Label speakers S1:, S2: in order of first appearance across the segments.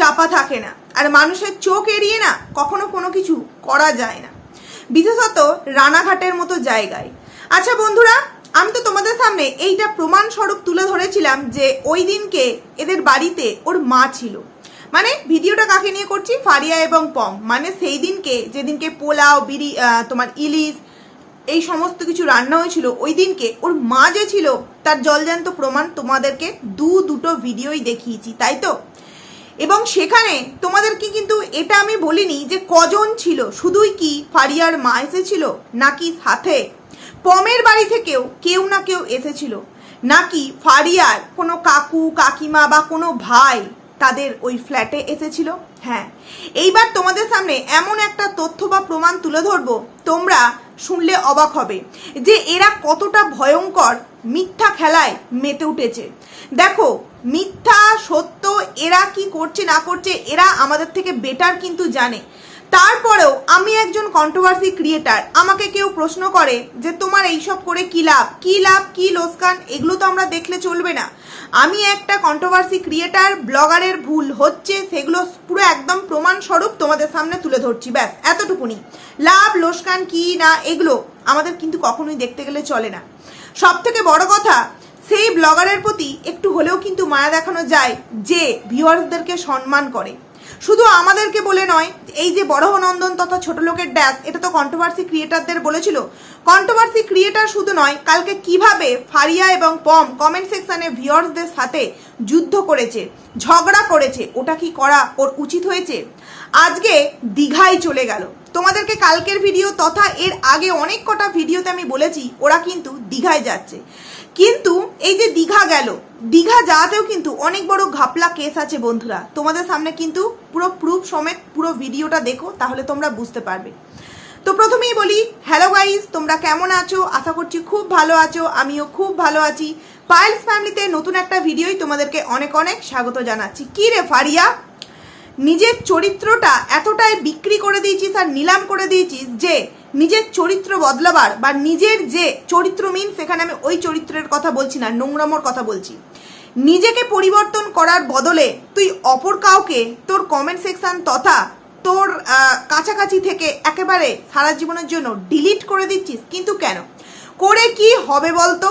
S1: চাপা থাকে না। আর মানুষের চোখ এড়িয়ে না কখনো কোনো কিছু করা যায় না। বিশেষত রানাঘাটের মতো জায়গায়। আচ্ছা বন্ধুরা, আমি তো তোমাদের সামনে এইটা প্রমাণ স্বরূপ তুলে ধরেছিলাম যে ওই দিনকে এদের বাড়িতে ওর মা ছিল। মানে ভিডিওটা কাকে নিয়ে করছি? ফারিয়া এবং পং মানে সেই দিনকে, যেদিনকে পোলাও, বিরি তোমার ইলিশ, এই সমস্ত কিছু রান্না হয়েছিল, ওই দিনকে ওর মা যে ছিল, তার জলজান্ত প্রমাণ তোমাদেরকে দু দুটো ভিডিওই দেখিয়েছি, তাই তো? এবং সেখানে তোমাদেরকে কিন্তু এটা আমি বলিনি যে কজন ছিল, শুধুই কি ফারিয়ার মা এসেছিল নাকি সাথে? পমের বাড়ি থেকেও কেউ না কেউ এসেছিল। নাকি ফারিয়ার কোনো কাকু, কাকিমা বা কোনো ভাই তাদের ওই ফ্ল্যাটে এসেছিল? হ্যাঁ এইবার তোমাদের সামনে এমন একটা তথ্য বা প্রমাণ তুলে ধরবো, তোমরা শুনলে অবাক হবে যে এরা কতটা ভয়ঙ্কর মিথ্যা খেলায় মেতে উঠেছে। দেখো মিথ্যা, সত্য, এরা কি করছে, না করছে, এরা আমাদের থেকে বেটার কিন্তু জানে। তারপরেও আমি একজন কন্ট্রোভার্সি ক্রিয়েটার আমাকে কেউ প্রশ্ন করে যে তোমার এইসব করে কি লাভ? কি লাভ? কি লোসকান এগুলো তো আমরা দেখলে চলবে না। আমি একটা কন্ট্রোভার্সি ক্রিয়েটার ব্লগারের ভুল হচ্ছে, সেগুলো পুরো একদম প্রমাণ স্বরূপ তোমাদের সামনে তুলে ধরছি, ব্যাস, এতটুকুনি। লাভ লোসকান কি না, এগুলো আমাদের কিন্তু কখনোই দেখতে গেলে চলে না। সব থেকে বড় কথা সেই ব্লগারের প্রতি একটু হলেও কিন্তু মায়া দেখানো যায় যে ভিউয়ার্সদেরকে সম্মান করে। শুধু আমাদেরকে বলে নয়, এই যে বড় নন্দন তথা ছোট লোকের ড্যাস এটা তো কন্ট্রোভার্সি ক্রিয়েটারদের বলেছিল। কন্ট্রোভার্সি ক্রিয়েটার শুধু নয়, কালকে কীভাবে ফারিয়া এবং পম কমেন্ট সেকশনে ভিউয়ার্সদের সাথে যুদ্ধ করেছে, ঝগড়া করেছে, ওটা কি করা ওর উচিত হয়েছে? আজকে দীঘায় চলে গেল। তোমাদেরকে কালকের ভিডিও তথা এর আগে অনেক কটা ভিডিওতে আমি বলেছি, ওরা কিন্তু দীঘায় যাচ্ছে। কিন্তু এই যে দীঘা গেল, দীঘা যাওয়াতেও কিন্তু অনেক বড় ঘাপলা কেস আছে বন্ধুরা। তোমাদের সামনে কিন্তু পুরো প্রুফ সমেত পুরো ভিডিওটা দেখো, তাহলে তোমরা বুঝতে পারবে। তো প্রথমেই বলি হ্যালো গাইস তোমরা কেমন আছো? আশা করছি খুব ভালো আছো, আমিও খুব ভালো আছি। পায়েলস ফ্যামিলিতে নতুন একটা ভিডিওই তোমাদেরকে অনেক অনেক স্বাগত জানাচ্ছি। কি রে ফারিয়া? নিজের চরিত্রটা এতটাই বিক্রি করে দিয়েছিস আর নিলাম করে দিয়েছিস যে নিজের চরিত্র বদলাবার বা নিজের যে চরিত্র মিন সেখানে আমি ওই চরিত্রের কথা বলছি না, নোংরামোর কথা বলছি। নিজেকে পরিবর্তন করার বদলে তুই অপর কাউকে তোর কমেন্ট সেকশন তথা তোর কাছাকাছি থেকে একেবারে সারা জীবনের জন্য ডিলিট করে দিচ্ছিস, কিন্তু কেন? করে কি হবে বলতো?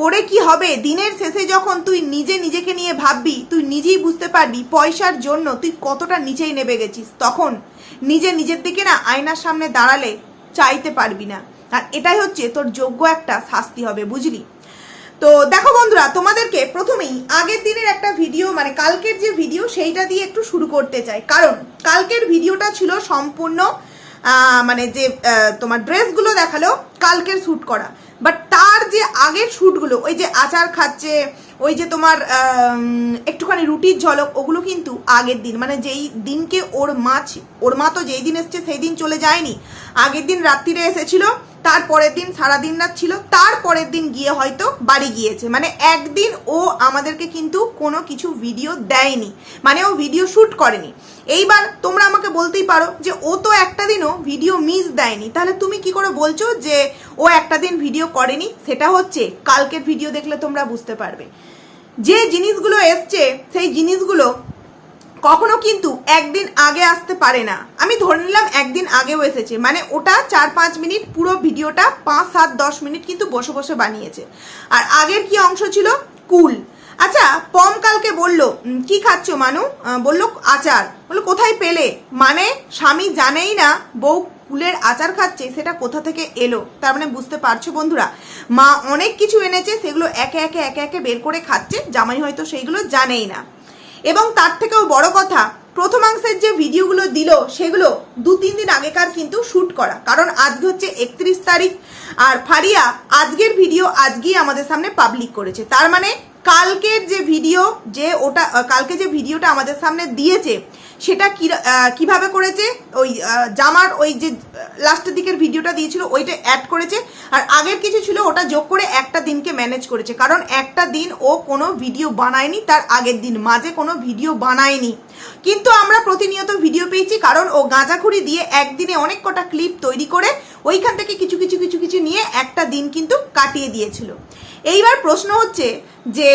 S1: করে কি হবে? দিনের শেষে যখন তুই নিজে নিজেকে নিয়ে ভাববি, তুই নিজেই বুঝতে পারবি পয়সার জন্য তুই কতটা নিচেই নেবে গেছিস। তখন নিজে নিজের দিকে না আয়নার সামনে দাঁড়ালে চাইতে পারবি না। আর এটাই হচ্ছে তোর যোগ্য একটা শাস্তি হবে, বুঝলি? তো দেখো বন্ধুরা, তোমাদেরকে প্রথমেই আগের দিনের একটা ভিডিও মানে কালকের যে ভিডিও, সেইটা দিয়ে একটু শুরু করতে চাই। কারণ কালকের ভিডিওটা ছিল সম্পূর্ণ মানে যে তোমার ড্রেসগুলো দেখাল কালকের শ্যুট করা। বাট তার যে আগের শ্যুটগুলো ওই যে আচার খাচ্ছে, ওই যে তোমার একটুখানি রুটির ঝলক, ওগুলো কিন্তু আগের দিন মানে যেই দিনকে ওর মা ছি- ওর মা তো যেই দিন এসছে সেই দিন চলে যায়নি। আগের দিন রাত্রিরে এসেছিল, তার পরের দিন সারাদিন রাত ছিল, তার পরের দিন গিয়ে হয়তো বাড়ি গিয়েছে। মানে একদিন ও আমাদেরকে কিন্তু কোনো কিছু ভিডিও দেয়নি মানে ও ভিডিও শ্যুট করেনি। এইবার তোমরা আমাকে বলতেই পারো যে ও তো একটা দিনও ভিডিও মিস দেয়নি। তাহলে তুমি কি করে বলছো যে ও একটা দিন ভিডিও করেনি, সেটা হচ্ছে কালকের ভিডিও দেখলে তোমরা বুঝতে পারবে। যে জিনিসগুলো এসছে, সেই জিনিসগুলো কখনো কিন্তু একদিন আগে আসতে পারে না। আমি ধরে নিলাম একদিন আগেও এসেছে মানে ওটা চার পাঁচ মিনিট পুরো ভিডিওটা পাঁচ, সাত, দশ মিনিট কিন্তু বসে বসে বানিয়েছে। আর আগের কি অংশ ছিল? কুল। আচ্ছা পম কালকে বলল কি খাচ্ছ মানু? বলল, আচার। বলল, কোথায় পেলে? মানে স্বামী জানেই না, বউ কুলের আচার খাচ্ছে, সেটা কোথা থেকে এলো? তার মানে বুঝতে পারছ বন্ধুরা? মা অনেক কিছু এনেছে, সেগুলো একে একে একে একে বের করে খাচ্ছে, জামাই হয়তো সেইগুলো জানেই না। এবং তার থেকেও বড় কথা, প্রথমাংশের যে ভিডিওগুলো দিল, সেগুলো দু তিন দিন আগেকার কিন্তু শ্যুট করা। কারণ আজকে হচ্ছে একত্রিশ তারিখ, আর ফারিয়া আজকের ভিডিও আজকেই আমাদের সামনে পাবলিক করেছে। তার মানে কালকের যে ভিডিও যে ওটা কালকে যে ভিডিওটা আমাদের সামনে দিয়েছে, সেটা কীভাবে করেছে? ওই জামার ওই যে লাস্টের দিকের ভিডিওটা দিয়েছিল, ওইটা অ্যাড করেছে। আর আগের কিছু ছিল, ওটা যোগ করে একটা দিনকে ম্যানেজ করেছে। কারণ একটা দিন ও কোনো ভিডিও বানায়নি, তার আগের দিন, মাঝে কোনো ভিডিও বানায়নি। কিন্তু আমরা প্রতিনিয়ত ভিডিও পেয়েছি, কারণ ও গাঁজাখুরি দিয়ে একদিনে অনেক কটা ক্লিপ তৈরি করে, ওইখান থেকে কিছু কিছু কিছু কিছু নিয়ে একটা দিন কিন্তু কাটিয়ে দিয়েছিল। এইবার প্রশ্ন হচ্ছে যে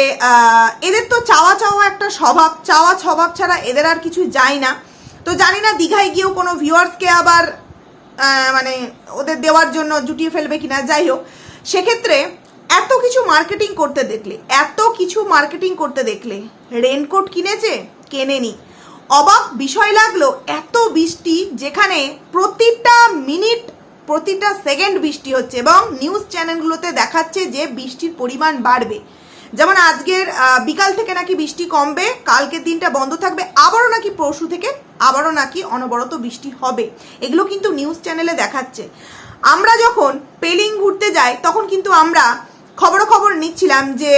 S1: এদের তো চাওয়া চাওয়া একটা স্বভাব, চাওয়া, স্বভাব ছাড়া এদের আর কিছু যায় না। তো জানি না, দীঘায় গিয়েও কোনো ভিউয়ার্সকে আবার মানে ওদের দেওয়ার জন্য জুটিয়ে ফেলবে কিনা, যাই হোক, সেক্ষেত্রে এত কিছু মার্কেটিং করতে দেখলে, এত কিছু মার্কেটিং করতে দেখলে রেনকোট কিনেছে, কেনেনি। অবাক বিষয় লাগল এত বৃষ্টি যেখানে প্রতিটা মিনিট প্রতিটা সেকেন্ড বৃষ্টি হচ্ছে এবং নিউজ চ্যানেলগুলোতে দেখাচ্ছে যে বৃষ্টির পরিমাণ বাড়বে। যেমন আজকের বিকাল থেকে নাকি বৃষ্টি কমবে কালকের দিনটা বন্ধ থাকবে, আবারও নাকি পরশু থেকে আবারও নাকি অনবরত বৃষ্টি হবে। এগুলো কিন্তু নিউজ চ্যানেলে দেখাচ্ছে। আমরা যখন পেলিং ঘুরতে যাই, তখন কিন্তু আমরা খবরাখবর নিচ্ছিলাম যে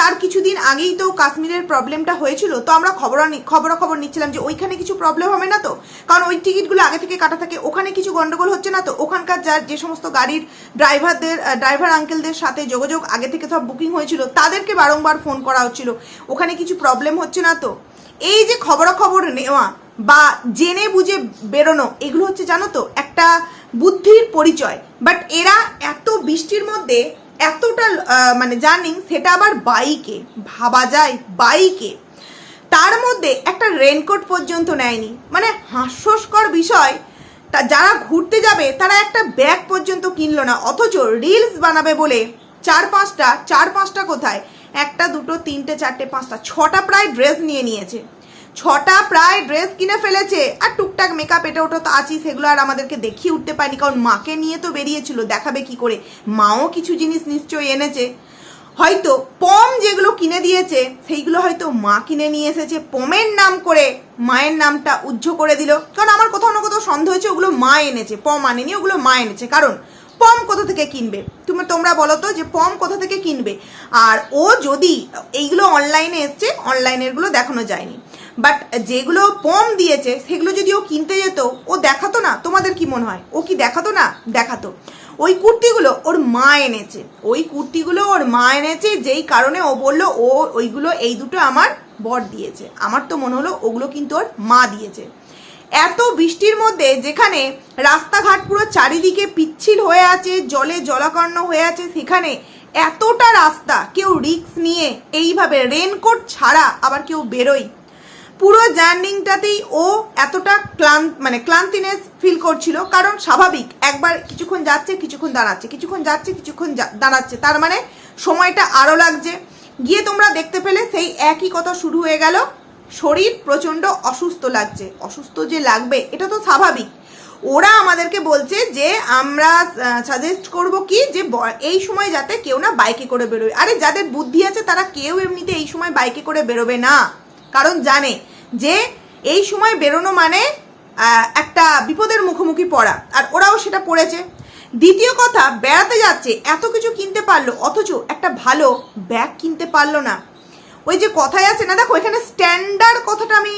S1: তার কিছুদিন আগেই তো কাশ্মীরের প্রবলেমটা হয়েছিল, তো আমরা খবর খবরাখবর নিচ্ছিলাম যে ওইখানে কিছু প্রবলেম হবে না তো? কারণ ওই টিকিটগুলো আগে থেকে কাটা থাকে, ওখানে কিছু গন্ডগোল হচ্ছে না তো? ওখানকার যার যে সমস্ত গাড়ির ড্রাইভারদের ড্রাইভার আঙ্কেলদের সাথে যোগাযোগ আগে থেকে সব বুকিং হয়েছিল, তাদেরকে বারংবার ফোন করা হচ্ছিল, ওখানে কিছু প্রবলেম হচ্ছে না তো? এই যে খবরাখবর নেওয়া বা জেনে বুঝে বেরোনো, এগুলো হচ্ছে জানো তো, একটা বুদ্ধির পরিচয়। বাট এরা এত বৃষ্টির মধ্যে এতটা মানে জার্নিং, সেটা আবার বাইকে, ভাবা যায় বাইকে। তার মধ্যে একটা রেনকোট পর্যন্ত নেয়নি। মানে হাস্যস্কর বিষয়, তা যারা ঘুরতে যাবে, তারা একটা ব্যাগ পর্যন্ত কিনলো না, অথচ রিলস বানাবে বলে চার পাঁচটা চার পাঁচটা কোথায়? একটা, দুটো, তিনটে, চারটে, পাঁচটা, ছটা প্রায় ড্রেস নিয়ে নিয়েছে। ছটা প্রায় ড্রেস কিনে ফেলেছে। আর টুকটাক মেকআপ এটা ওটা তো আছি সেগুলো আর আমাদেরকে দেখিয়ে উঠতে পারিনি, কারণ মাকে নিয়ে তো বেরিয়েছিল, দেখাবে কি করে? মাও কিছু জিনিস নিশ্চয়ই এনেছে। হয়তো পম যেগুলো কিনে দিয়েছে, সেইগুলো হয়তো মা কিনে নিয়ে এসেছে। পমের নাম করে মায়ের নামটা উজ্জ্ব করে দিল। কারণ আমার কোথাও না কোথাও সন্দেহ হয়েছে, ওগুলো মা এনেছে, পম আনেনি, ওগুলো মা এনেছে। কারণ পম কোথা থেকে কিনবে? তুমি তোমরা বলো তো যে পম কোথা থেকে কিনবে? আর ও যদি এইগুলো অনলাইনে এসছে অনলাইনেরগুলো দেখানো যায়নি। বাট যেগুলো পম দিয়েছে, সেগুলো যদি ও কিনতে যেত, ও দেখাতো না, তোমাদের কি মনে হয়? ও কি দেখাতো না? দেখাতো। ওই কুর্তিগুলো ওর মা এনেছে। ওই কুর্তিগুলো ওর মা এনেছে, যেই কারণে ও বলল, ও ওইগুলো, এই দুটো আমার বর দিয়েছে। আমার তো মনে হলো ওগুলো কিন্তু ওর মা দিয়েছে। এত বৃষ্টির মধ্যে যেখানে রাস্তাঘাট পুরো চারিদিকে পিচ্ছিল হয়ে আছে, জলে জলাকর্ণ হয়ে আছে, সেখানে এতটা রাস্তা, কেউ রিক্স নিয়ে এইভাবে রেনকোট ছাড়া আবার কেউ বেরোয়। পুরো জার্নিংটাতেই ও এতটা ক্লান্ত মানে ক্লান্তিনেস ফিল করছিল। কারণ স্বাভাবিক, একবার কিছুক্ষণ যাচ্ছে, কিছুক্ষণ দাঁড়াচ্ছে, কিছুক্ষণ যাচ্ছে, কিছুক্ষণ দাঁড়াচ্ছে। তার মানে সময়টা আরও লাগছে। গিয়ে তোমরা দেখতে পেলে সেই একই কথা শুরু হয়ে গেল। শরীর প্রচণ্ড অসুস্থ লাগছে। অসুস্থ যে লাগবে, এটা তো স্বাভাবিক। ওরা আমাদেরকে বলছে যে, আমরা সাজেস্ট করব কি যে এই সময় যাতে কেউ না বাইকে করে বেরোয়। আরে, যাদের বুদ্ধি আছে তারা কেউ এমনিতে এই সময় বাইকে করে বেরোবে না। কারণ জানে যে এই সময় বেরোনো মানে একটা বিপদের মুখোমুখি পড়া, আর ওরাও সেটা পড়েছে দ্বিতীয় কথা, বেড়াতে যাচ্ছে, এত কিছু কিনতে পারল, অথচ একটা ভালো ব্যাগ কিনতে পারল না। ওই যে কথায় আছে না, দেখো, এখানে স্ট্যান্ডার্ড কথাটা আমি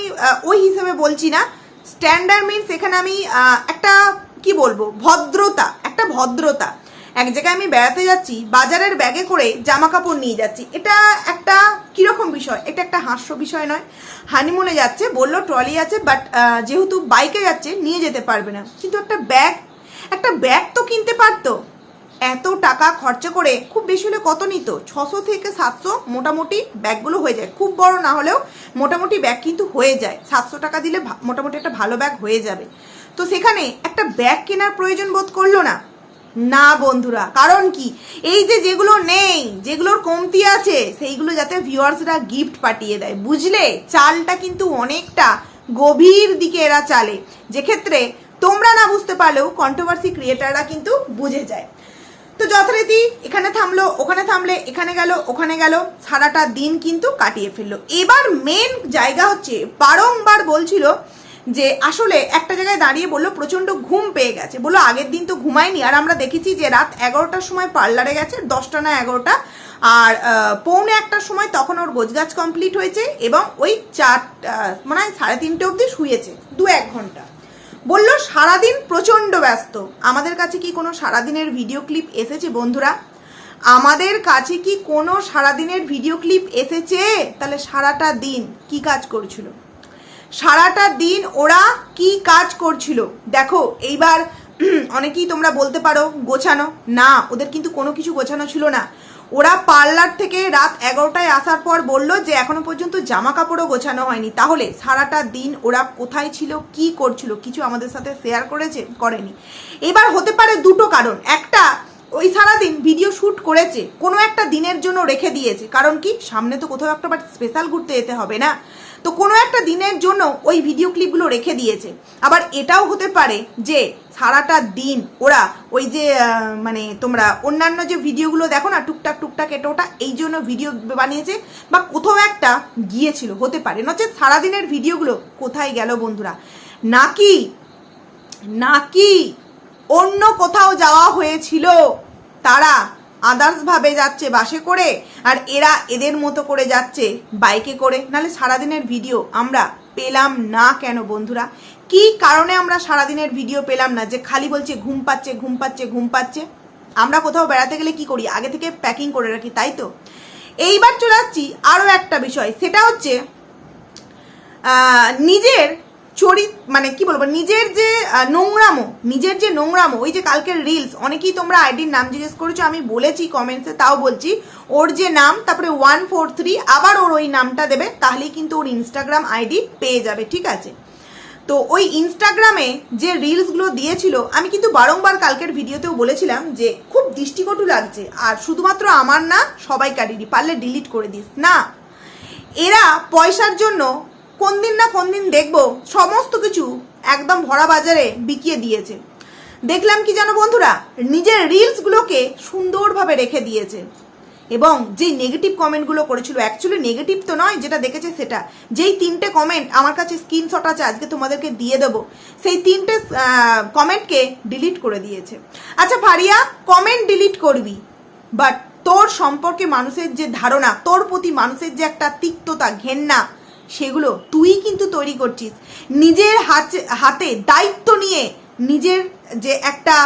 S1: ওই হিসেবে বলছি না। স্ট্যান্ডার্ড মিনস এখানে আমি একটা, কি বলব, ভদ্রতা, একটা ভদ্রতা। এক জায়গায় আমি বেড়াতে যাচ্ছি, বাজারের ব্যাগে করে জামা কাপড় নিয়ে যাচ্ছি। এটা একটা কীরকম বিষয়? এটা একটা হাস্য বিষয় নয়। হানিমুনে যাচ্ছে, বলল ট্রলি আছে বাট যেহেতু বাইকে যাচ্ছে, নিয়ে যেতে পারবে না। কিন্তু একটা ব্যাগ একটা ব্যাগ তো কিনতে পারতো। এত টাকা খরচা করে খুব বেশি হলে কত নিত? ছশো থেকে সাতশো মোটামুটি ব্যাগগুলো হয়ে যায়। খুব বড় না হলেও মোটামুটি ব্যাগ কিন্তু হয়ে যায়। সাতশো টাকা দিলে মোটামুটি একটা ভালো ব্যাগ হয়ে যাবে। তো সেখানে একটা ব্যাগ কেনার প্রয়োজন বোধ করল না। না বন্ধুরা, কারণ কি? এই যে যেগুলো নেই, যেগুলোর কমতি আছে, সেইগুলো যাতে ভিউয়ার্সরা গিফট পাঠিয়ে দেয়। বুঝলে? চালটা কিন্তু অনেকটা গভীর দিকে এরা চালে। যেক্ষেত্রে তোমরা না বুঝতে পারলেও কন্ট্রোভার্সি ক্রিয়েটাররা কিন্তু বুঝে যায়। তো যথারীতি এখানে থামলো, ওখানে থামলে, এখানে গেল, ওখানে গেল, সারাটা দিন কিন্তু কাটিয়ে ফেলল। এবার মেন জায়গা হচ্ছে, বারংবার বলছিল যে আসলে একটা জায়গায় দাঁড়িয়ে বলল, প্রচণ্ড ঘুম পেয়ে গেছে। বলল, আগের দিন তো ঘুমায়নি। আর আমরা দেখেছি যে রাত এগারোটার সময় পার্লারে গেছে, দশটা না এগারোটা। আর পৌনে একটার সময় তখন ওর গোছগাছ কমপ্লিট হয়েছে এবং ওই চার মানে সাড়ে তিনটে অবধি শুয়েছে, দু এক ঘণ্টা। বলল, সারাদিন প্রচণ্ড ব্যস্ত। আমাদের কাছে কি কোনো সারাদিনের ভিডিও ক্লিপ এসেছে, বন্ধুরা? আমাদের কাছে কি কোনো সারাদিনের ভিডিও ক্লিপ এসেছে? তাহলে সারাটা দিন কি কাজ করছিল? সারাটা দিন ওরা কি কাজ করছিল? দেখো, এইবার অনেকেই তোমরা বলতে পারো গোছানো। না, ওদের কিন্তু কোনো কিছু গোছানো ছিল না। ওরা পার্লার থেকে রাত এগারোটায় আসার পর বলল যে, এখনও পর্যন্ত জামা কাপড়ও গোছানো হয়নি। তাহলে সারাটা দিন ওরা কোথায় ছিল, কি করছিল, কিছু আমাদের সাথে শেয়ার করেছে? করেনি। এবার হতে পারে দুটো কারণ। একটা, ওই সারাদিন ভিডিও শ্যুট করেছে, কোনো একটা দিনের জন্য রেখে দিয়েছে। কারণ কি? সামনে তো কোথাও একটা বাট স্পেশাল ঘুরতে যেতে হবে না। তো কোনো একটা দিনের জন্য ওই ভিডিও ক্লিপগুলো রেখে দিয়েছে। আবার এটাও হতে পারে যে সারাটা দিন ওরা ওই যে মানে তোমরা অন্যান্য যে ভিডিওগুলো দেখো না, টুকটাক টুকটাক, এটা ওটা, এই জন্য ভিডিও বানিয়েছে বা কোথাও একটা গিয়েছিল, হতে পারে। নচেত সারাদিনের ভিডিওগুলো কোথায় গেল বন্ধুরা? নাকি নাকি অন্য কোথাও যাওয়া হয়েছিল তারা আদার্স ভাবে যাচ্ছে বাসে করে, আর এরা এদের মতো করে যাচ্ছে বাইকে করে। নাহলে সারাদিনের ভিডিও আমরা পেলাম না কেন বন্ধুরা? কি কারণে আমরা সারাদিনের ভিডিও পেলাম না? যে খালি বলছে ঘুম পাচ্ছে ঘুম পাচ্ছে ঘুম পাচ্ছে। আমরা কোথাও বেড়াতে গেলে কি করি? আগে থেকে প্যাকিং করে রাখি, তাই তো? এইবার চলে আসছি আরও একটা বিষয়। সেটা হচ্ছে নিজের চরিত মানে কি বলব, নিজের যে নোংরামো, নিজের যে নোংরামো, ওই যে কালকের রিলস অনেকেই তোমরা আইডির নাম জিজ্ঞেস করেছ, আমি বলেছি কমেন্টসে তাও বলছি, ওর যে নাম, তারপরে ওয়ান ফোর থ্রি আবার ওর ওই নামটা দেবে, তাহলেই কিন্তু ওর ইনস্টাগ্রাম আইডি পেয়ে যাবে, ঠিক আছে? তো ওই ইনস্টাগ্রামে যে রিলসগুলো দিয়েছিল, আমি কিন্তু বারংবার কালকের ভিডিওতেও বলেছিলাম যে, খুব দৃষ্টিকটু লাগছে, আর শুধুমাত্র আমার না সবাইকারেরই পারলে ডিলিট করে দিস, না। এরা পয়সার জন্য কোন দিন না কোন দিন দেখব, সমস্ত কিছু একদম ভরা বাজারে বিকিয়ে দিয়েছে। দেখলাম কি জানো বন্ধুরা, নিজের রিলসগুলোকে সুন্দরভাবে রেখে দিয়েছে। এবং যেই নেগেটিভ কমেন্টগুলো করেছিল অ্যাকচুয়ালি নেগেটিভ তো নয়, যেটা দেখেছে সেটা। যেই তিনটে কমেন্ট আমার কাছে স্ক্রিনশট আছে, আজকে তোমাদেরকে দিয়ে দেবো। সেই তিনটে কমেন্টকে ডিলিট করে দিয়েছে। আচ্ছা ফারিয়া কমেন্ট ডিলিট করবি বাট তোর সম্পর্কে মানুষের যে ধারণা, তোর প্রতি মানুষের যে একটা তিক্ততা, ঘেন্না সেগুলো তুই কিন্তু তৈরি করছিস। নিজের হাতে দায়িত্ব নিয়ে নিজের যে একটা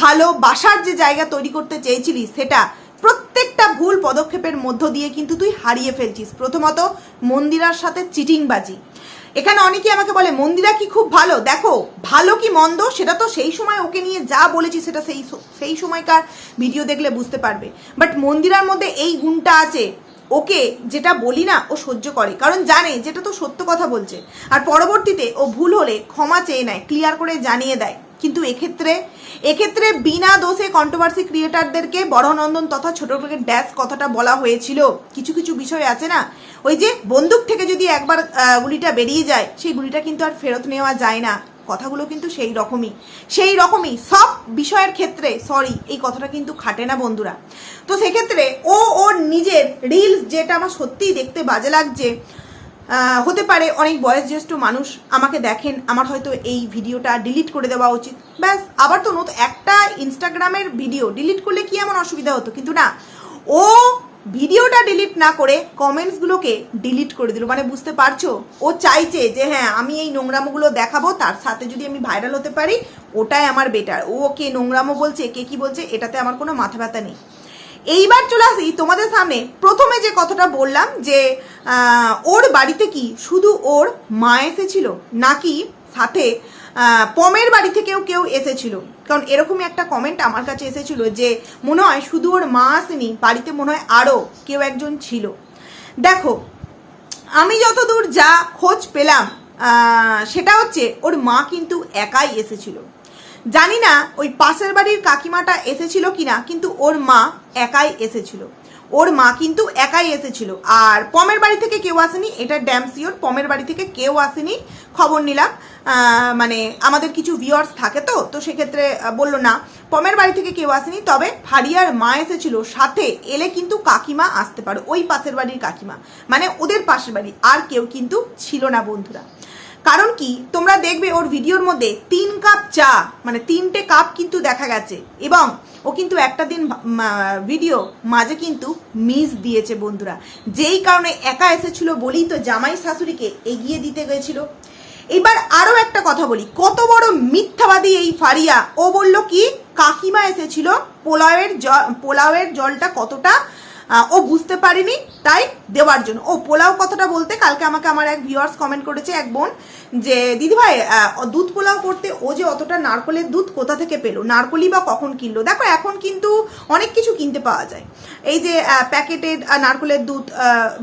S1: ভালো বাসার যে জায়গা তৈরি করতে চেয়েছিলিস সেটা প্রত্যেকটা ভুল পদক্ষেপের মধ্য দিয়ে কিন্তু তুই হারিয়ে ফেলছিস। প্রথমত মন্দিরার সাথে চিটিংবাজি। এখানে অনেকেই আমাকে বলে, মন্দিরা কি খুব ভালো? দেখো, ভালো কি মন্দ সেটা তো সেই সময় ওকে নিয়ে যা বলেছি সেটা সেই সেই সময়কার ভিডিও দেখলে বুঝতে পারবে। বাট মন্দিরার মধ্যে এই গুণটা আছে ওকে যেটা বলি না, ও সহ্য করে। কারণ জানে যেটা তো সত্য কথা বলছে। আর পরবর্তীতে ও ভুল হলে ক্ষমা চেয়ে নেয় ক্লিয়ার করে জানিয়ে দেয়। কিন্তু এক্ষেত্রে এক্ষেত্রে বিনা দোষে কন্ট্রোভার্সি ক্রিয়েটারদেরকে বড়নন্দন তথা ছোট থেকে ড্যাশ কথাটা বলা হয়েছিল। কিছু কিছু বিষয় আছে না? ওই যে বন্দুক থেকে যদি একবার গুলিটা বেরিয়ে যায়, সেই গুলিটা কিন্তু আর ফেরত নেওয়া যায় না। কথাগুলো কিন্তু সেই রকমই। সেই রকমই সব বিষয়ের ক্ষেত্রে সরি এই কথাটা কিন্তু খাটে না বন্ধুরা। তো সেক্ষেত্রে ও ওর নিজের রিলস যেটা আমার সত্যিই দেখতে বাজে লাগছে হতে পারে অনেক বয়োজ্যেষ্ঠ মানুষ আমাকে দেখেন, আমার হয়তো এই ভিডিওটা ডিলিট করে দেওয়া উচিত। ব্যাস, আবার তো নতুন একটা ইনস্টাগ্রামের ভিডিও ডিলিট করলে কি এমন অসুবিধা হতো? কিন্তু না, ও ভিডিওটা ডিলিট না করে কমেন্টসগুলোকে ডিলিট করে দিল। মানে বুঝতে পারছ? ও চাইছে যে হ্যাঁ আমি এই নোংরামোগুলো দেখাবো, তার সাথে যদি আমি ভাইরাল হতে পারি, ওটাই আমার বেটার ও কে নোংরামো বলছে, কে কি বলছে, এটাতে আমার কোনো মাথা ব্যথা নেই। এইবার চলে আসি তোমাদের সামনে। প্রথমে যে কথাটা বললাম যে ওর বাড়িতে কি শুধু ওর মা এসেছিল, নাকি সাথে পমের বাড়ি থেকেও কেউ এসেছিল? কারণ এরকমই একটা কমেন্ট আমার কাছে এসেছিল যে, মনে হয় শুধু ওর মা আসেনি, বাড়িতে মনে হয় আরও কেউ একজন ছিল। দেখো, আমি যতদূর যা খোঁজ পেলাম সেটা হচ্ছে ওর মা কিন্তু একাই এসেছিল। জানি না ওই পাশের বাড়ির কাকিমাটা এসেছিল কিনা, কিন্তু ওর মা একাই এসেছিল। ওর মা কিন্তু একাই এসেছিল। আর পমের বাড়ি থেকে কেউ আসেনি, এটা ড্যাম সিওর পমের বাড়ি থেকে কেউ আসেনি। খবর নিলাম। মানে আমাদের কিছু ভিউয়ার্স থাকে তো তো সেক্ষেত্রে বলল না, পমের বাড়ি থেকে কেউ আসেনি, তবে ফারিয়ার মা এসেছিল, সাথে এলে কিন্তু কাকিমা আসতে পারো, ওই পাশের বাড়ির কাকিমা। মানে ওদের পাশের বাড়ি, আর কেউ কিন্তু ছিল না বন্ধুরা। কারণ কি, তোমরা দেখবে ওর ভিডিওর মধ্যে তিন কাপ চা মানে তিনটে কাপ কিন্তু দেখা গেছে। এবং ও কিন্তু একটা দিন ভিডিও মাঝে কিন্তু মিস দিয়েছে বন্ধুরা। যেই কারণে একা এসেছিল বলেই তো জামাই শাশুড়িকে এগিয়ে দিতে গেছিল। এবার আরও একটা কথা বলি, কত বড় মিথ্যাবাদী এই ফারিয়া। ও বলল কি, কাকিমা এসেছিল পোলাওয়ের পোলাওয়ের জলটা কতটা ও বুঝতে পারিনি, তাই দেওয়ার জন্য। ও পোলাও কথাটা বলতে কালকে আমাকে আমার এক ভিউয়ার্স কমেন্ট করেছে, এক বোন, যে দিদিভাই দুধ পোলাও করতে ও যে অতটা নারকলের দুধ কোথা থেকে পেল? নারকলই বা কখন কিনলো? দেখো, এখন কিন্তু অনেক কিছু কিনতে পাওয়া যায়। এই যে প্যাকেটেড নারকলের দুধ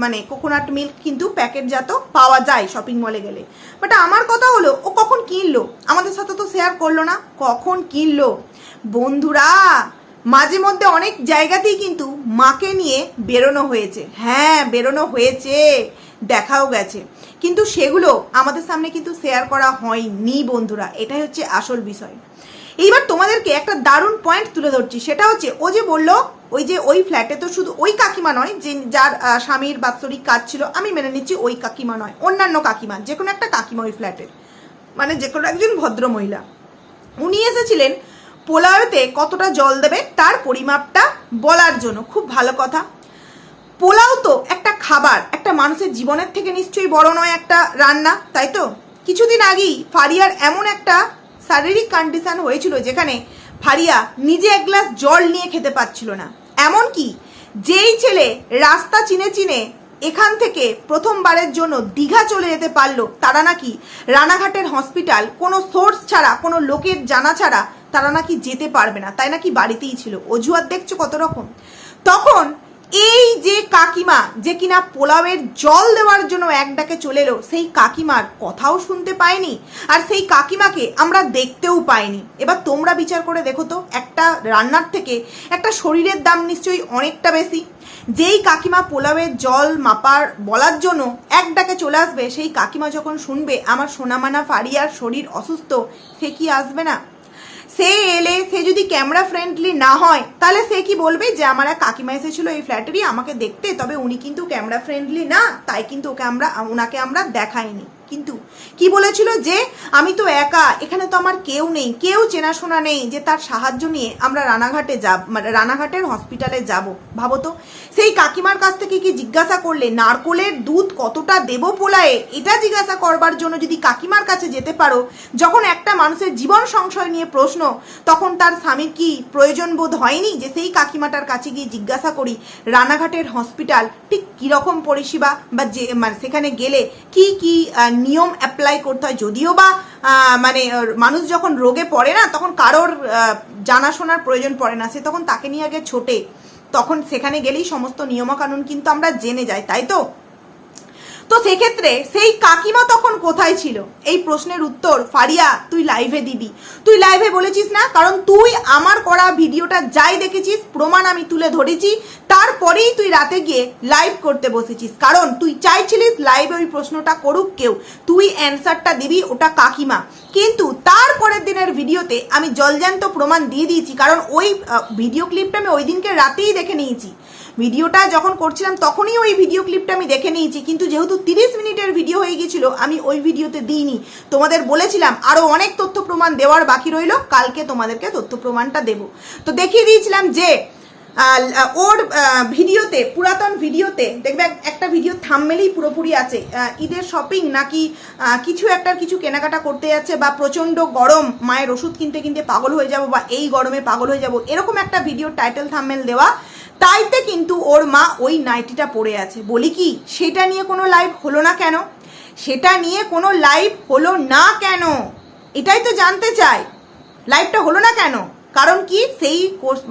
S1: মানে কোকোনাট মিল্ক কিন্তু প্যাকেটজাত পাওয়া যায় শপিং মলে গেলে। বাট আমার কথা হলো, ও কখন কিনলো? আমাদের সাথে তো শেয়ার করল না। কখন কিনলো? বন্ধুরা মাঝে মধ্যে অনেক জায়গাতেই কিন্তু মাকে নিয়ে বেরোনো হয়েছে। হ্যাঁ বেরোনো হয়েছে, দেখাও গেছে। কিন্তু সেগুলো আমাদের সামনে কিন্তু শেয়ার করা হয়নি বন্ধুরা, এটাই হচ্ছে আসল বিষয়। এইবার তোমাদেরকে একটা দারুণ পয়েন্ট তুলে ধরছি, সেটা হচ্ছে ও যে বলল, ওই যে ওই ফ্ল্যাটে তো শুধু ওই কাকিমা নয়, যে যার স্বামীর বাৎসরিক কাজ ছিল, আমি মেনে নিচ্ছি ওই কাকিমা নয়, অন্যান্য কাকিমা যে কোনো একটা কাকিমা ওই ফ্ল্যাটের মানে যে কোনো একজন ভদ্র মহিলা উনি এসেছিলেন পোলাওতে কতটা জল দেবে তার পরিমাপটা বলার জন্য। খুব ভালো কথা। পোলাও তো একটা খাবার, একটা মানুষের জীবনের থেকে নিশ্চয়ই বড় নয় একটা রান্না, তাই তো? কিছুদিন আগেই ফারিয়ার এমন একটা শারীরিক কন্ডিশন হয়েছিল যেখানে ফারিয়া নিজে এক গ্লাস জল নিয়ে খেতে পাচ্ছিল না। এমন কি যেই ছেলে রাস্তা চিনে চিনে এখান থেকে প্রথমবারের জন্য দীঘা চলে যেতে পারল তারা নাকি। রানাঘাটের হসপিটাল, কোনো সোর্স ছাড়া, কোনো লোকের জানা ছাড়া তারা নাকি যেতে পারবে না। তাই নাকি বাড়িতেই ছিল? অজুহাত দেখছ কত রকম? তখন এই যে কাকিমা, যে কিনা পোলাওয়ের জল দেওয়ার জন্য এক ডাকে চলে এলো, সেই কাকিমার কথাও শুনতে পায়নি আর সেই কাকিমাকে আমরা দেখতেও পাইনি। এবার তোমরা বিচার করে দেখো তো, একটা রান্নার থেকে একটা শরীরের দাম নিশ্চয়ই অনেকটা বেশি। যেই কাকিমা পোলাওয়ের জল মাপার বলার জন্য এক ডাকে চলে আসবে, সেই কাকিমা যখন শুনবে, আমার সোনামানা ফারিয়ার শরীর অসুস্থ, সে কি আসবে না? সে এলে, সে যদি ক্যামেরা ফ্রেন্ডলি না হয়, তাহলে সে কি বলবে যে, আমার এক কাকিমা এসেছিল এই ফ্ল্যাটেরই আমাকে দেখতে, তবে উনি কিন্তু ক্যামেরা ফ্রেন্ডলি না, তাই কিন্তু ওকে আমরা ওনাকে আমরা দেখাইনি। কিন্তু কি বলেছিল যে, আমি তো একা, এখানে তো আমার কেউ নেই, কেউ চেনাশোনা নেই যে তার সাহায্য নিয়ে আমরা রানাঘাটে যাব মানে রানাঘাটের হসপিটালে যাব। ভাবো তো, সেই কাকিমার কাছ থেকে কি জিজ্ঞাসা করলে, নারকোলের দুধ কতটা দেবো পোলায়ে? এটা জিজ্ঞাসা করবার জন্য যদি কাকিমার কাছে যেতে পারো, যখন একটা মানুষের জীবন সংশয় নিয়ে প্রশ্ন, তখন তার স্বামীর কি প্রয়োজন বোধ হয়নি যে সেই কাকিমাটার কাছে গিয়ে জিজ্ঞাসা করি, রানাঘাটের হসপিটাল ঠিক কীরকম পরিষেবা বা যে মানে সেখানে গেলে কি কি নিয়ম অ্যাপ্লাই করতে হয়। যদিও বা মানে মানুষ যখন রোগে পড়ে না, তখন কারোর জানাশোনার প্রয়োজন পড়ে না। সে তখন তাকে নিয়ে আগে ছোটে। তখন সেখানে গেলেই সমস্ত নিয়মকানুন কিন্তু আমরা জেনে যাই, তাই তো? তো সেক্ষেত্রে সেই কাকিমা তখন কোথায় ছিল? এই প্রশ্নের উত্তর ফারিয়া, তুই লাইভে দিবি। তুই লাইভে বলেছিস না, কারণ তুই আমার করা ভিডিওটা যাই দেখেছিস, প্রমাণ আমি তুলে ধরেছি, তারপরেই তুই রাতে গিয়ে লাইভ করতে বসেছিস। কারণ তুই চাইছিলিস লাইভে ওই প্রশ্নটা করুক কেউ। তুই অ্যান্সারটা দিবি ওটা কাকিমা। কিন্তু তারপরের দিনের ভিডিওতে আমি জলজান্ত প্রমাণ দিয়ে দিয়েছি, কারণ ওই ভিডিও ক্লিপটা আমি ওই দিনকে রাতেই দেখে নিয়েছি। ভিডিওটা যখন করছিলাম, তখনই ওই ভিডিও ক্লিপটা আমি দেখে নিয়েছি। কিন্তু যেহেতু তিরিশ মিনিটের ভিডিও হয়ে গিয়েছিল, আমি ওই ভিডিওতে দিইনি। তোমাদের বলেছিলাম আরও অনেক তথ্য প্রমাণ দেওয়ার বাকি রইল। কালকে তোমাদেরকে তথ্য প্রমাণটা দেব। তো দেখিয়ে দিয়েছিলাম যে ওর ভিডিওতে, পুরাতন ভিডিওতে, দেখবে একটা ভিডিও থামমেলেই পুরোপুরি আছে। ঈদের শপিং নাকি কিছু একটা কিছু কেনাকাটা করতে যাচ্ছে বা প্রচণ্ড গরম, মায়ের ওষুধ কিনতে কিনতে পাগল হয়ে যাব বা এই গরমে পাগল হয়ে যাব, এরকম একটা ভিডিও টাইটেল থামমেল দেওয়া তাইতে কিন্তু ওর মা ওই নাইটিটা পড়ে আছে। বলি কি, সেটা নিয়ে কোনো লাইভ হলো না কেন? সেটা নিয়ে কোনো লাইভ হলো না কেন? এটাই তো জানতে চাই। লাইভটা হলো না কেন? কারণ কি? সেই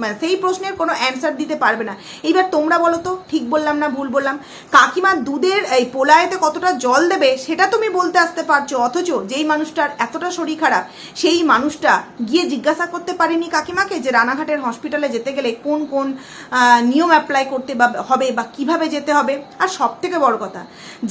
S1: মানে সেই প্রশ্নের কোনো অ্যান্সার দিতে পারবে না। এইবার তোমরা বলো তো, ঠিক বললাম না ভুল বললাম? কাকিমা দুধের এই পোলায়েতে কতটা জল দেবে, সেটা তুমি বলতে আসতে পারছ। অথচ যেই মানুষটার এতটা শরীর খারাপ, সেই মানুষটা গিয়ে জিজ্ঞাসা করতে পারেনি কাকিমাকে যে রানাঘাটের হসপিটালে যেতে গেলে কোন কোন নিয়ম অ্যাপ্লাই করতে হবে বা কীভাবে যেতে হবে? আর সব থেকে বড় কথা,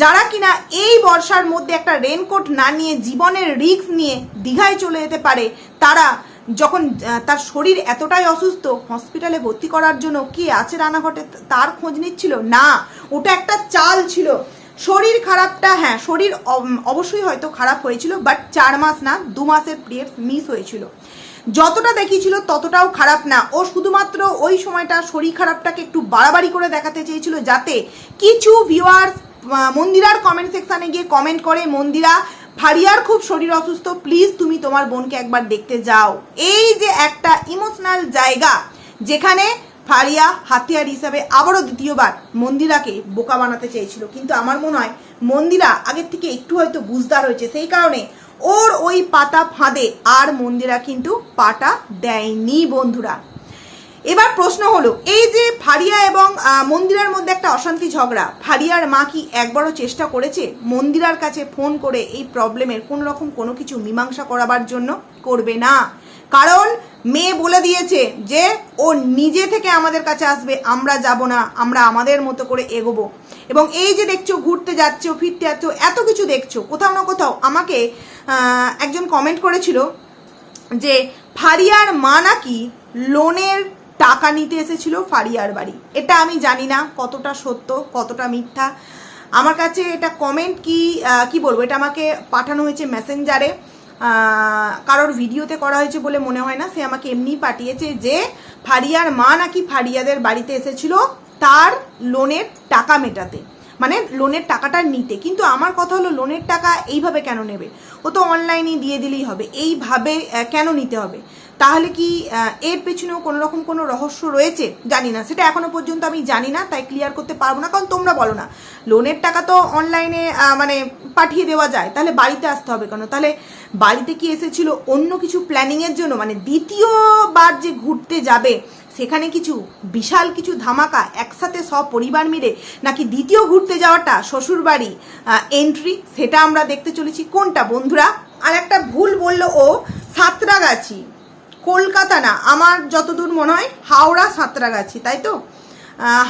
S1: যারা কিনা এই বর্ষার মধ্যে একটা রেনকোট না নিয়ে জীবনের রিস্ক নিয়ে দীঘায় চলে যেতে পারে, তারা যখন তার শরীর এতটাই অসুস্থ হসপিটালে ভর্তি করার জন্য কে আছে রানাঘটে তার খোঁজ নিচ্ছিল? না, ওটা একটা চাল ছিল। শরীর খারাপটা হ্যাঁ শরীর অব- অবশ্যই হয়তো খারাপ হয়েছিল বাট চার মাস না, দু মাসের পিরিয়ড মিস হয়েছিল। যতটা দেখিয়েছিল ততটাও খারাপ না। ও শুধুমাত্র ওই সময়টা শরীর খারাপটাকে একটু বাড়াবাড়ি করে দেখাতে চেয়েছিল যাতে কিছু ভিউয়ার্স মন্দিরার কমেন্ট সেকশানে গিয়ে কমেন্ট করে, মন্দিরা ফারিয়ার খুব শরীর অসুস্থ প্লিজ তুমি তোমার বোনকে একবার দেখতে যাও। এই যে একটা ইমোশনাল জায়গা, যেখানে ফারিয়া হাতিয়ার হিসাবে আবারও দ্বিতীয়বার মন্দিরাকে বোকা বানাতে চেয়েছিল। কিন্তু আমার মনে হয় মন্দিরা আগের থেকে একটু হয়তো বুঝদার হয়েছে। সেই কারণে ওর ওই পাতা ফাঁদে আর মন্দিরা কিন্তু পাটা দেয়নি বন্ধুরা। এবার প্রশ্ন হলো, এই যে ফারিয়া এবং মন্দিরার মধ্যে একটা অশান্তি ঝগড়া, ফারিয়ার মা কি একবারও চেষ্টা করেছে মন্দিরার কাছে ফোন করে এই প্রবলেমের কোনো রকম কোনো কিছু মীমাংসা করাবার জন্য? করবে না। কারণ মেয়ে বলে দিয়েছে যে, ও নিজে থেকে আমাদের কাছে আসবে, আমরা যাব না, আমরা আমাদের মতো করে এগোবো। এবং এই যে দেখছ, ঘুরতে যাচ্ছ, ফিরতে যাচ্ছ, এত কিছু দেখছ, কোথাও না কোথাও আমাকে একজন কমেন্ট করেছিল যে, ফারিয়ার মা নাকি লোনের টাকা নিতে এসেছিল ফারিয়ার বাড়ি। এটা আমি জানি না কতটা সত্য, কতটা মিথ্যা। আমার কাছে এটা কমেন্ট কি কি বলব? এটা আমাকে পাঠানো হয়েছে মেসেঞ্জারে কারোর ভিডিওতে করা হয়েছে বলে মনে হয় না। সে আমাকে এমনি পাঠিয়েছে যে ফারিয়ার মা নাকি ফারিয়াদের বাড়িতে এসেছিল তার লোনের টাকা মেটাতে। মানে লোনের টাকাটা নিতে। কিন্তু আমার কথা হলো লোনের টাকা এইভাবে কেন নেবে? ও তো অনলাইনে দিয়ে দিলেই হবে। এইভাবে কেন নিতে হবে? তাহলে কি এর পেছনেও কোনো রকম কোনো রহস্য রয়েছে? জানি না। সেটা এখনও পর্যন্ত আমি জানি না, তাই ক্লিয়ার করতে পারব না, কারণ তোমরা বলো না। লোনের টাকা তো অনলাইনে মানে পাঠিয়ে দেওয়া যায়। তাহলে বাড়িতে আসতে হবে কেন? তাহলে বাড়িতে কি এসেছিল অন্য কিছু প্ল্যানিংয়ের জন্য? মানে দ্বিতীয়বার যে ঘুরতে যাবে, সেখানে কিছু বিশাল কিছু ধামাকা একসাথে সব পরিবার মিলে, নাকি দ্বিতীয় ঘুরতে যাওয়াটা শ্বশুর বাড়ি এন্ট্রি সেটা আমরা দেখতে চলেছি কোনটা? বন্ধুরা আর একটা ভুল বলল ও, সাঁতরাগাছি। কলকাতা না, আমার যতদূর মনে হয় হাওড়া সাঁতরাগাছি, তাই তো?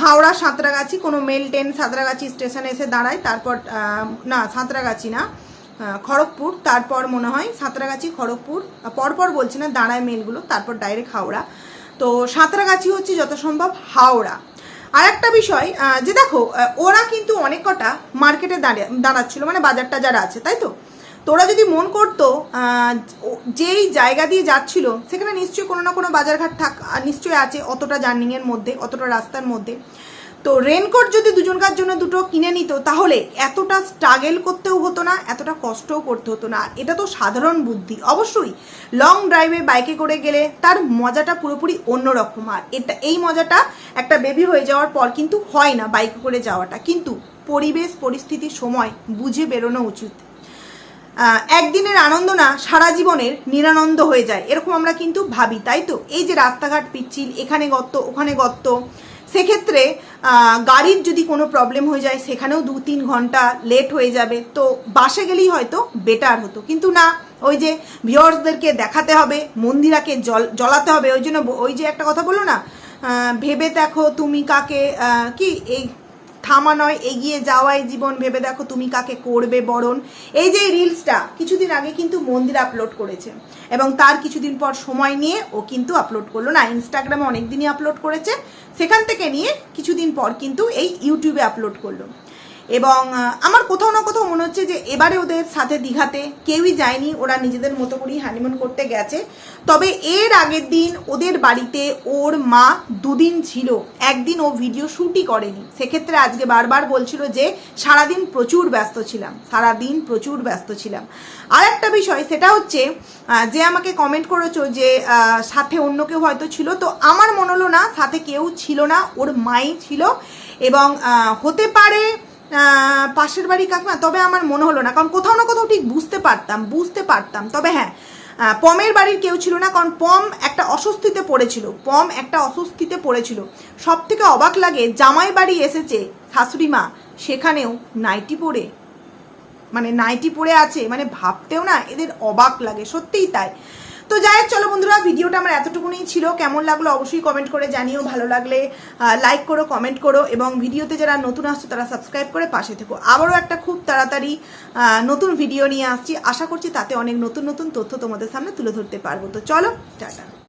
S1: হাওড়া সাঁতরাগাছি, কোনো মেল ট্রেন সাঁতরাগাছি স্টেশনে এসে দাঁড়ায়, তারপর না, সাঁতরাগাছি না খড়গপুর, তারপর মনে হয় সাঁতরাগাছি, খড়গপুর পরপর বলছি না, দাঁড়ায় মেলগুলো তারপর ডাইরেক্ট হাওড়া। তো সাঁতরাগাছি হচ্ছে যত সম্ভব হাওড়া। আর একটা বিষয় যে দেখো ওরা কিন্তু অনেক কটা মার্কেটে দাঁড়িয়ে, দাঁড়াচ্ছিল মানে বাজার টাজার আছে, তাই তো? তোরা যদি মন করতো যেই জায়গা দিয়ে যাচ্ছিল, সেখানে নিশ্চয়ই কোনো না কোনো বাজারঘাট থাক নিশ্চয়ই আছে অতটা জার্নিংয়ের মধ্যে, অতটা রাস্তার মধ্যে। তো রেনকোট যদি দুজনকার জন্য দুটো কিনে নিত, তাহলে এতটা স্ট্রাগেল করতেও হতো না, এতটা কষ্টও করতে হতো না। এটা তো সাধারণ বুদ্ধি। অবশ্যই লং ড্রাইভে বাইকে করে গেলে তার মজাটা পুরোপুরি অন্যরকম। আর এটা, এই মজাটা একটা বেবি হয়ে যাওয়ার পর কিন্তু হয় না বাইকে করে যাওয়াটা। কিন্তু পরিবেশ, পরিস্থিতি, সময় বুঝে বেরোনো উচিত। একদিনের আনন্দ না, সারা জীবনের নিরানন্দ হয়ে যায়। এরকম আমরা কিন্তু ভাবি, তাই তো? এই যে রাস্তাঘাট পিচ্ছিল, এখানে গর্ত, ওখানে গর্ত। সেক্ষেত্রে গাড়ির যদি কোনো প্রবলেম হয়ে যায়, সেখানেও দু তিন ঘণ্টা লেট হয়ে যাবে। তো বাসে গেলেই হয়তো বেটার হতো। কিন্তু না, ওই যে ভিওর্সদেরকে দেখাতে হবে, মন্দিরাকে জল, জ্বলাতে হবে। ওই জন্য ওই যে একটা কথা বলো না ভেবে দেখো তুমি কাকে কি, এই থামা নয়, এগিয়ে যাওয়াই জীবন। ভেবে দেখো তুমি কাকে করবে বরণ। এই যে রিলসটা, কিছুদিন আগে কিন্তু মন্দির আপলোড করেছে। এবং তার কিছুদিন পর সময় নিয়ে ও কিন্তু আপলোড করল। না ইনস্টাগ্রামে অনেকদিনই আপলোড করেছে। সেখান থেকে নিয়ে কিছুদিন পর কিন্তু এই ইউটিউবে আপলোড করল। এবং আমার কোথাও না কোথাও মনে হচ্ছে যে এবারে ওদের সাথে দীঘাতে কেউই যায়নি, ওরা নিজেদের মতো করেই হানিমুন করতে গেছে। তবে এর আগের দিন ওদের বাড়িতে ওর মা দুদিন ছিল, একদিন ও ভিডিও শ্যুটই করেনি। সেক্ষেত্রে আজকে বারবার বলছিল যে সারাদিন প্রচুর ব্যস্ত ছিলাম, সারাদিন প্রচুর ব্যস্ত ছিলাম। আর একটা বিষয়, সেটা হচ্ছে যে আমাকে কমেন্ট করেছ যে সাথে অন্য কেউ হয়তো ছিল, তো আমার মনে হলো না, সাথে কেউ ছিল না, ওর মাই ছিল এবং হতে পারে পাশের বাড়ি কাকিমা তবে আমার মনে হলো না, কারণ কোথাও না কোথাও ঠিক বুঝতে পারতাম বুঝতে পারতাম। তবে হ্যাঁ পমের বাড়ির কেউ ছিল না, কারণ পম একটা অস্বস্তিতে পড়েছিল, পম একটা অস্বস্তিতে পড়েছিল। সব থেকে অবাক লাগে, জামাই বাড়ি এসেছে, শাশুড়ি মা, সেখানেও নাইটি পরে। মানে নাইটি পরে আছে মানে ভাবতেও না, এদের অবাক লাগে, সত্যিই তাই। তো যাই হোক, চলো বন্ধুরা, ভিডিওটা আমার এতটুকুনি ছিল। কেমন লাগল অবশ্যই কমেন্ট করে জানিও। ভালো লাগলে লাইক করো কমেন্ট করো এবং ভিডিওতে যারা নতুন আসছো, তারা সাবস্ক্রাইব করে পাশে থেকো। আবারও একটা খুব তাড়াতাড়ি নতুন ভিডিও নিয়ে আসছি। আশা করছি তাতে অনেক নতুন নতুন তথ্য তোমাদের সামনে তুলে ধরতে পারব। তো চলো, টাটা।